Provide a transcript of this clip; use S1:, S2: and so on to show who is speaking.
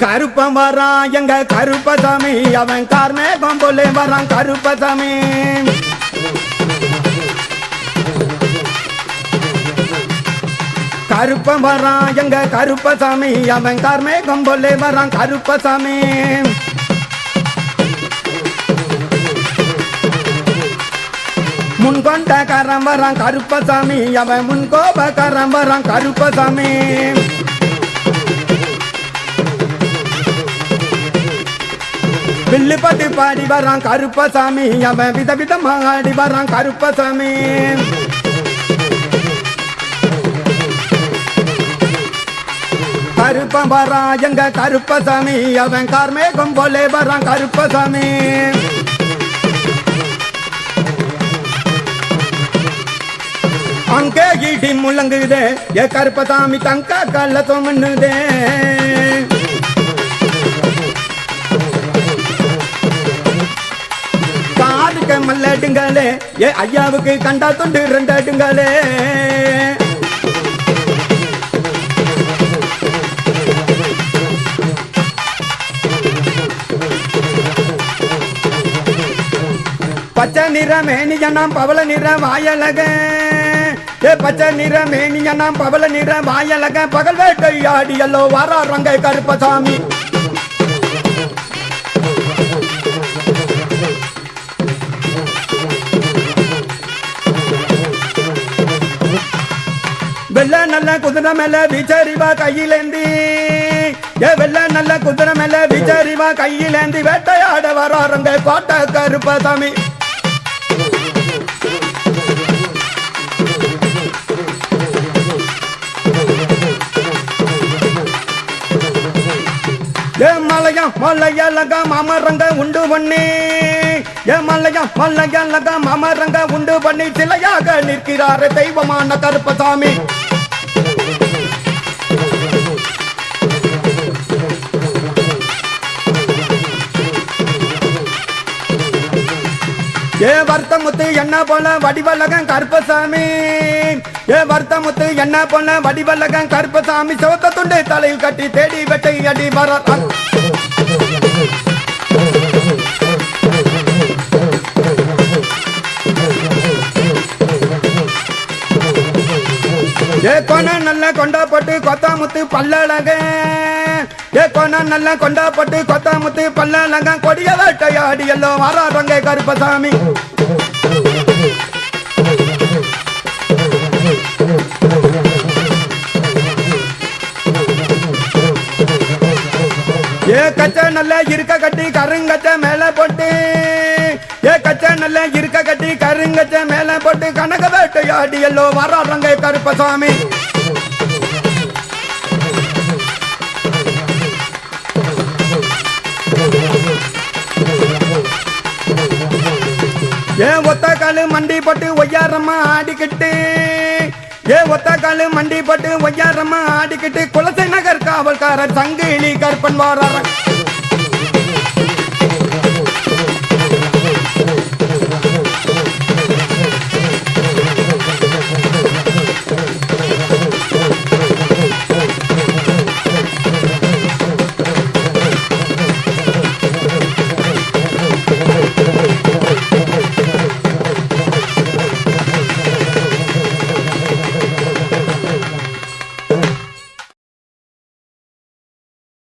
S1: கருப்பம் வரான் எங்க கருப்பசாமி அவன் கார்மே கொம்புலே வரான் கருப்பசாமி. கருப்பம் வரான் எங்க கருப்பசாமி அவன் கார்மே கொம்புலே வரான் கருப்பசாமி. முன்கொண்ட கரம் வரான் கருப்பசாமி அவன் முன்கோப கரம் வரான் கருப்பசாமி. வில்லு பட்டு பாடி வரான் கருப்பசாமி. அவன் விதவிதமா ஆடி வரான் கருப்பசாமி. கருப்பன் வரான் எங்க கருப்பசாமி. அவன் கார்மேகம் போலே வரான் கருப்பசாமி. அங்கே இடி முழங்குதே. ஏ கருப்பசாமி தங்க கள்ள தொமன்னுதே காதுக்கு ஏ ஐயாவுக்கு கண்டா தொண்டு ரெண்டாட்டுங்காலே பச்சை நிற மேனியனாம் பவள நிற வாயலக. ஏ பச்சை நிற மேனியனாம் பவள நிற வாயலக. பகல் வேட்டை ஆடியல்லோ வாராரங்க கருப்பசாமி. வெள்ள நல்ல குதிரை மேல விச்சரிவா கையிலேந்தி. ஏ வெள்ள நல்ல குதிரை மேல விச்சரிவா கையிலேந்தி. வேட்டையாட வராருங்க கோட்டை கருப்பசாமி ஏ மலையா மலையலக மாமரங்க உண்டு பண்ணி. ஏ மலையா மலையலக மாமரங்க உண்டு பண்ணி. சிலையாக நிற்கிறார் தெய்வமான கருப்பசாமி. ஏ வர்த்தமுத்து என்ன போல வடிவலகம் கருப்பசாமி? ஏ வர்த்தமுத்து என்ன போல வடிவலகம் கருப்பசாமி? சோத்த துண்டை தலையில் கட்டி தேடி வெட்டை அடி வர ஏ கொன நல்ல கொண்டாப்பட்டு கொத்தாமுத்து பல்லழக. ஏ கொன நல்ல கொண்டாப்பட்டு கொத்தாமுத்து பல்லழக. கொடிய வேட்டையாடி எல்லாம் வராறங்க கருப்பசாமி. ஏ கச்ச நல்ல இருக்க கட்டி கருங்கச்ச மேல போட்டு. ஏ கச்ச நல்ல இருக்க கட்டி கருங்கச்ச மேல போட்டு கனக வேட்டையாடி எல்லோ வராறங்க கருப்பசாமி. ஏ ஒத்த காலு மண்டி போட்டு ஒய்யாரம்மா ஆடிக்கிட்டு? ஏன் ஒத்த காலு மண்டி போட்டு ஒய்யாரம்மா ஆடிக்கிட்டு? குலசை நகர் காவல்காரர் சங்கிலி கற்பன் வாராரன்.